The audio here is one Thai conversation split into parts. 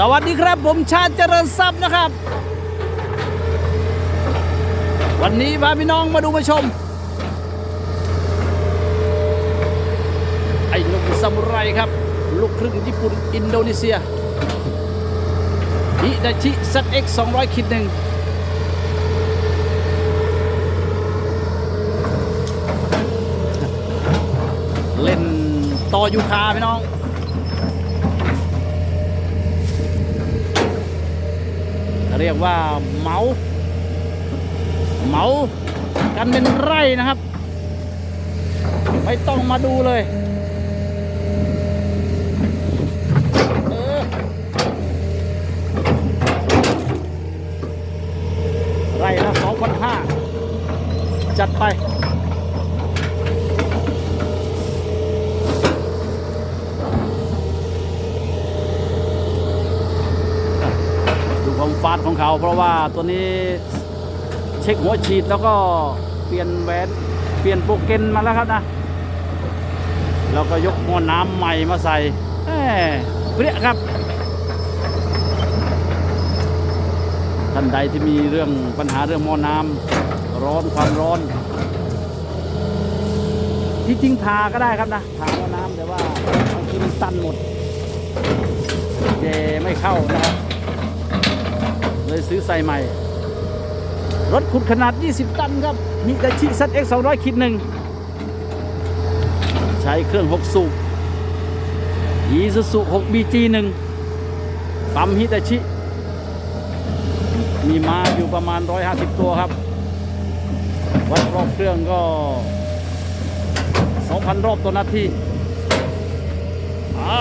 สวัสดีครับผมชาติเจริญทรัพย์นะครับ วันนี้พาพี่น้องมาดูมาชม ไอ้หนุ่มซามูไรครับ ลูกครึ่งญี่ปุ่นอินโดนีเซียฮิดาชิ ZX 200คิดหนึ่งเล่นต่อยูคาพี่น้อง เรียกว่าเมาเมากันเป็นไร่นะครับ ไม่ต้องมาดูเลยไร่ละสองพันห้าจัดไป ดของเขา เพราะว่าตัวนี้เช็คหัวฉีดแล้วก็เปลี่ยนแหวนเปลี่ยนโปรเกนมาแล้วครับนะแล้วก็ยกหม้อน้ำใหม่มาใส่เปรี้ยครับ ท่านใดที่มีเรื่องปัญหาเรื่องหม้อน้ำร้อนความร้อน ที่จริงทาก็ได้ครับนะทาหม้อน้ำแต่ว่าบางทีมันตันหมดเจไม่เข้านะครับ เลยซื้อใส่ใหม่ รถขุดขนาด 20 ตันครับมิดาชิซัตเอ็ก200คิดหนึ่งใช้เครื่อง 6 สูบอีซูซุ6 BG 1ปั๊มฮิตาชิ มีมาอยู่ประมาณ 150 ตัวครับ วัดรอบเครื่องก็ 2,000 รอบต่อนาทีอะ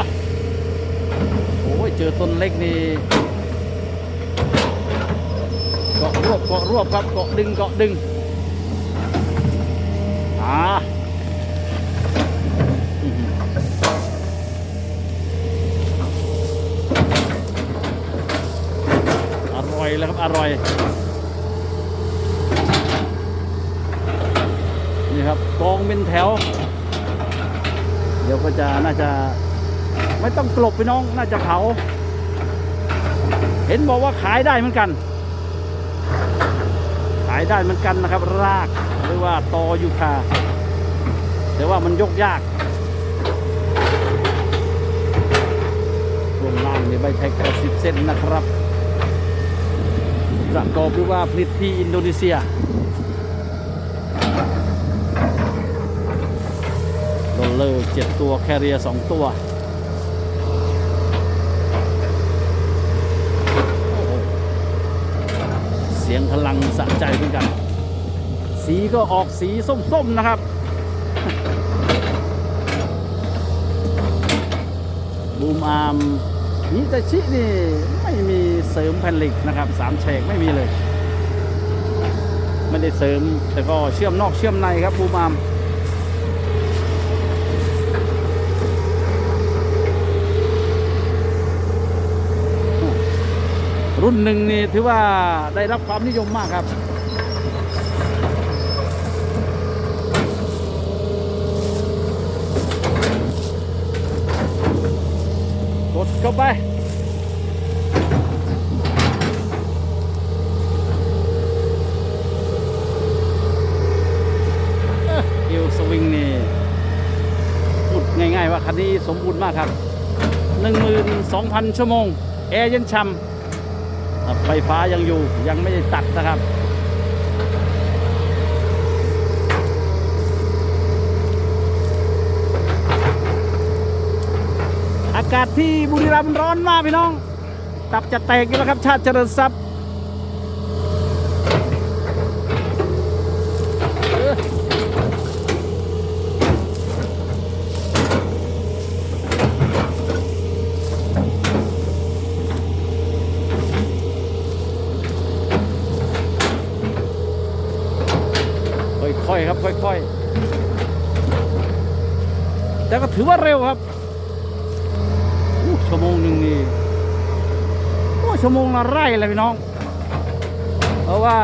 โอ้ย เจอต้นเล็กนี่ เกาะรวบเกาะรวบครับเกาะดึงเกาะดึงอ่าอร่อยแล้วครับ อร่อยนี่ครับกองเป็นแถว เดี๋ยวก็จะน่าจะไม่ต้องกลบไปน้องน่าจะเผา เห็นบอกว่าขายได้เหมือนกันายได้เหมือนกันนะครับ รากหรือว่าตอยูคาแต่ว่ามันยกยากรวมล่างในใบแท็กสิบเซนนะครับประกอบด้วยว่าผลิตที่อินโดนีเซียโรลเลอร์เจ็ดตัวแคเรียสองตัว โอ้โห เสียงพลังสะใจเหมือนกัน สีก็ออกสีส้มๆนะครับ บูมอาร์มนิตาชินี่ไม่มีเสริมแผ่นเหล็กนะครับสามแฉกไม่มีเลย ไม่ได้เสริมแต่ก็เชื่อมนอกเชื่อมในครับบูมอาร์ม รุ่นหนึ่งนี่ถือว่าได้รับความนิยมมากครับ กดเข้าไปเอวสวิงนี่พูดง่ายๆว่าคันนี้สมบูรณ์มากครับ 12,000 ชั่วโมง แอร์เย็นช่ำ ไฟฟ้ายังอยู่ยังไม่ได้ตัดนะครับอากาศที่บุรีรัมย์ร้อนมากพี่น้อง ตับจะแตกอยู่แล้วครับ ชาติเจริญทรัพย์ อยๆครับค่อยๆแต่ก็ถือว่าเร็วครับชั่วโมงหนึ่งนี่โอ้ชั่วโมงละไร่เลยพี่น้อง เพราะว่า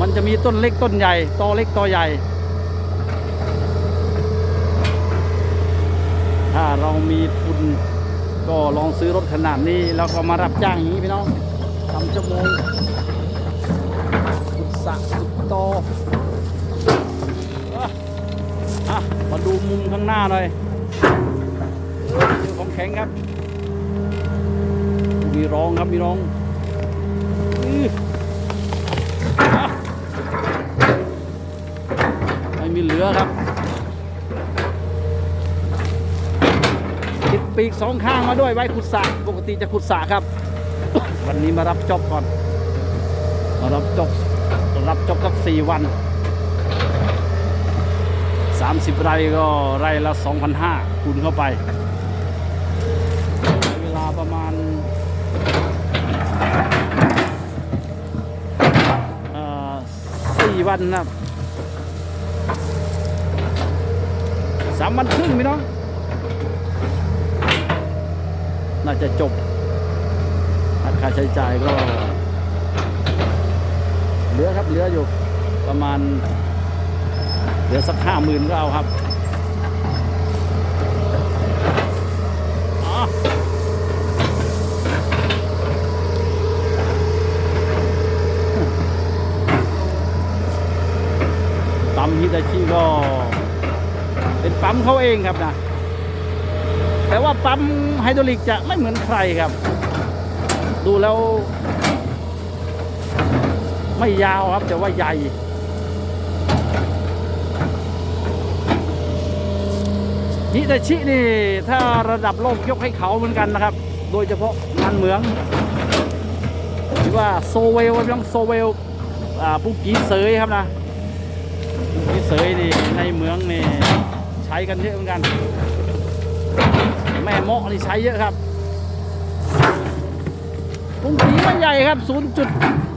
มันจะมีต้นเล็กต้นใหญ่ตอเล็กตอใหญ่ ถ้าเรามีทุนก็ลองซื้อรถขนาดนี้ แล้วก็มารับจ้างอย่างนี้พี่น้องทำชั่วโมง สุดสะสุดโตมาดูมุมข้างหน้าหน่อยเจอของแข็งครับ มีร้องครับมีร้องอืออะไม่มีเหลือครับติดปีกสองข้างมาด้วยไว้ขุดสระปกติจะขุดสระครับ วันนี้มารับจอบก่อน มารับจอบ รับจอบสักสี่วันสามสิบไร่ก็ไร่ละสองพันห้าคูณเข้าไปใช้เวลาประมาณสี่วันนะสามวันครึ่งพี่น้องน่าจะจบค่าใช้จ่ายก็ เหลือครับเหลืออยู่ประมาณเหลือสักห้าหมื่นก็เอาครับปั๊มฮิตาชิก็ เป็นปั๊มเขาเองครับนะ แต่ว่าปั๊มไฮดรอลิกจะไม่เหมือนใครครับ ดูแล้ว ไม่ยาวครับ แต่ว่าใหญ่ฮิตาชินี่ถ้าระดับโลกยกให้เขาเหมือนกันนะครับ โดยเฉพาะงานเหมืองหรือว่าโซเวลพี่น้องโซเวลอ่าผู้กีเสยครับนะผู้กีเสยนี่ในเหมืองนี่ใช้กันเยอะเหมือนกัน แม่เมาะนี่ใช้เยอะครับกรุงศรีไม่ใหญ่ครับ 0. จุดอ่า0.8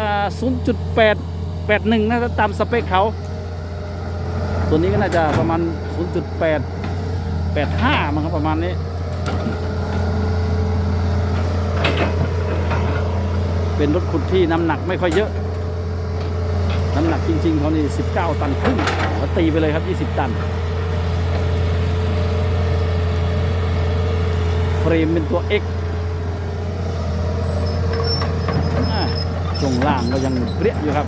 0.881น่าจะตามสเปคเขา ตัวนี้ก็น่าจะประมาณ 0.8 85มั้งครับประมาณนี้เป็นรถขุดที่น้ำหนักไม่ค่อยเยอะ น้ำหนักจริง ๆเขานี่ 19 ตันครึ่งก็ตีไปเลยครับ 20 ตัน เฟรมเป็นตัว X อ่า ช่วงล่างก็ยังเปรี้ยอยู่ครับ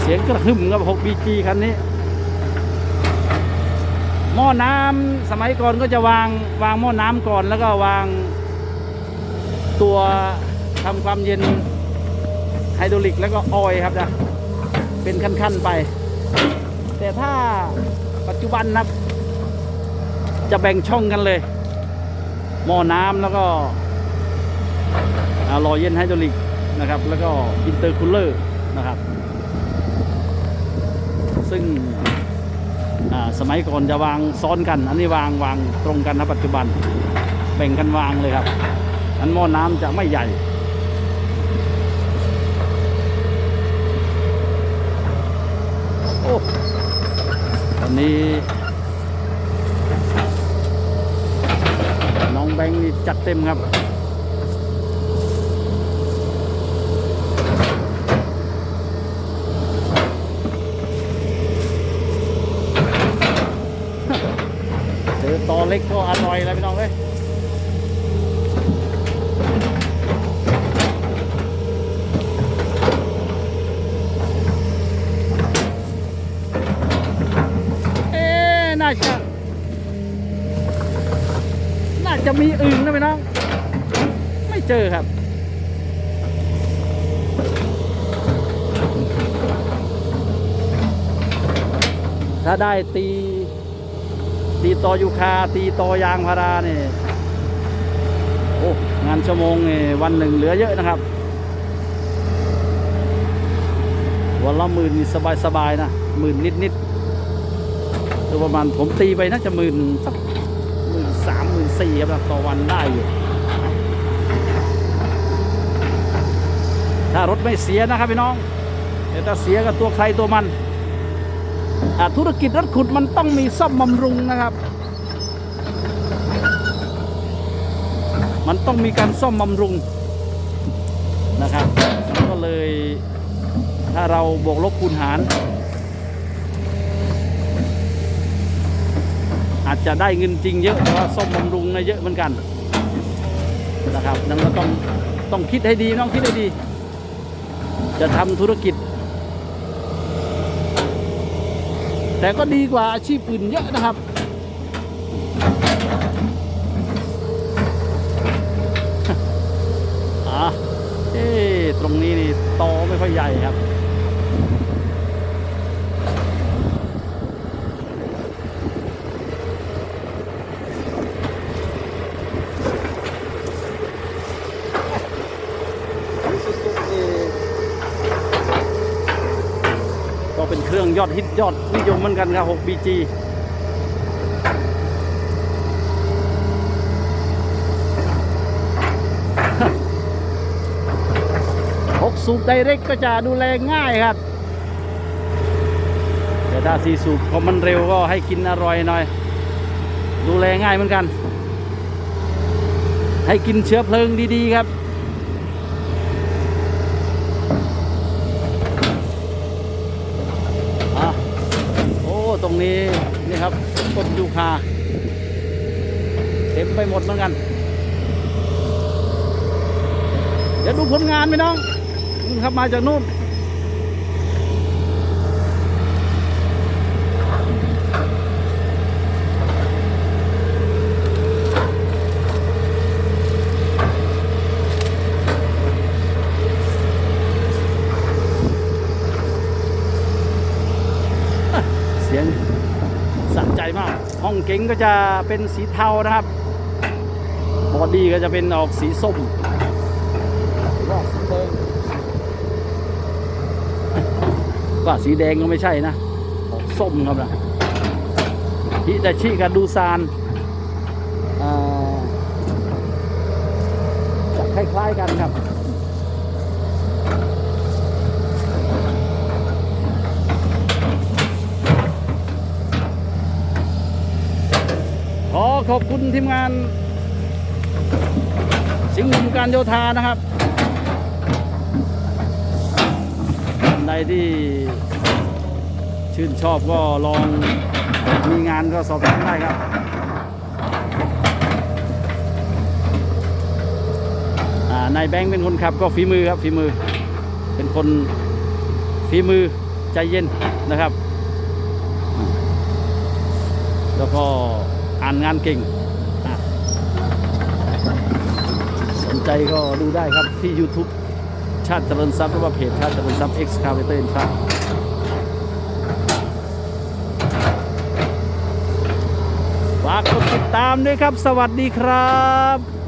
เสียงกระหึ่มกับ 6BG คันนี้ หม้อน้ำสมัยก่อนก็จะวางวางหม้อน้ำก่อนแล้วก็วางตัวทำความเย็นไฮดรอลิกแล้วก็ออยครับนะเป็นขั้น ๆ ไป ถ้าปัจจุบันนะจะแบ่งช่องกันเลยหม้อน้ำแล้วก็อ่ารอเย็นไฮดรอลิกนะครับ แล้วก็อินเตอร์คูลเลอร์นะครับ ซึ่งสมัยก่อนจะวางซ้อนกัน อันนี้วางวางตรงกันนะปัจจุบันแบ่งกันวางเลยครับ อันหม้อน้ำจะไม่ใหญ่โอ้ นนี้ น้องแบงค์นี่จัดเต็มครับ เจอตอเล็กก็อร่อยแล้วพี่น้องเอ้ยาจะ น่าจะมีอึ่งนะพี่น้อง ไม่เจอครับถ้าได้ตี ตีตอยูคา ตีตอยางพาราเนี่ยโอ้งานชั่วโมงเนี่ยวันหนึ่งเหลือเยอะนะครับ วันละหมื่นนี่สบายๆนะหมื่นนิดๆ ประมาณผมตีไปน่าจะหมื่นสักหมื่นสามหมื่นสี่ครับต่อวันได้อยู่ถ้ารถไม่เสียนะครับพี่น้องแต่ถ้าเสียก็ตัวใครตัวมันอาธุรกิจรถขุดมันต้องมีซ่อมบำรุงนะครับ มันต้องมีการซ่อมบำรุงนะครับก็เลยถ้าเราบวกลบคูณหาร อาจจะได้เงินจริงเยอะแต่ว่าซ่อมบำรุงนะเยอะเหมือนกันนะครับดังนั้นต้องต้องคิดให้ดีต้องคิดให้ดี จะทำธุรกิจ แต่ก็ดีกว่าอาชีพอื่นเยอะนะครับอะเอ๊ตรงนี้นี่โตไม่ค่อยใหญ่ครับ ก็เป็นเครื่องยอด ฮิตยอดนิยมเหมือนกันครับ 6BG หกสูบไดเรกก็จะดูแลง่ายครับ แต่ถ้าสี่สูบพอมันเร็วก็ให้กินอร่อยหน่อย ดูแลง่ายเหมือนกัน ให้กินเชื้อเพลิงดีๆครับ อะโอ้ ตรงนี้นี่ครับต้นยูคาเต็มไปหมดเหมือนกัน เดี๋ยวดูผลงานไหมน้องนี่ครับมาจากนู่น สียงสะใจมาก ห้องเก๋งก็จะเป็นสีเทานะครับ บอดี้ก็จะเป็นออกสีส้มรอบสีแดงว่าสีแดงก็ไม่ใช่นะ ออกส้มครับนะฮิตาชิกับดูซานอ่าจะคล้ายๆกันครับ ขอบคุณทีมงาน สิงห์หนุ่มการโยธานะครับท่านใดที่ชื่นชอบก็ลองมีงานก็สอบถามได้ครับนายแบงค์เป็นคนขับก็ฝีมือครับฝีมือ เป็นคนฝีมือใจเย็นนะครับ แล้วก็ อ่านงานเก่ง สนใจก็ดูได้ครับที่ YouTube ชาติเจริญทรัพย์หรือว่าเพจชาติเจริญทรัพย์ X c a v a t o r ครับฝากกดติดตามด้วยครับ สวัสดีครับ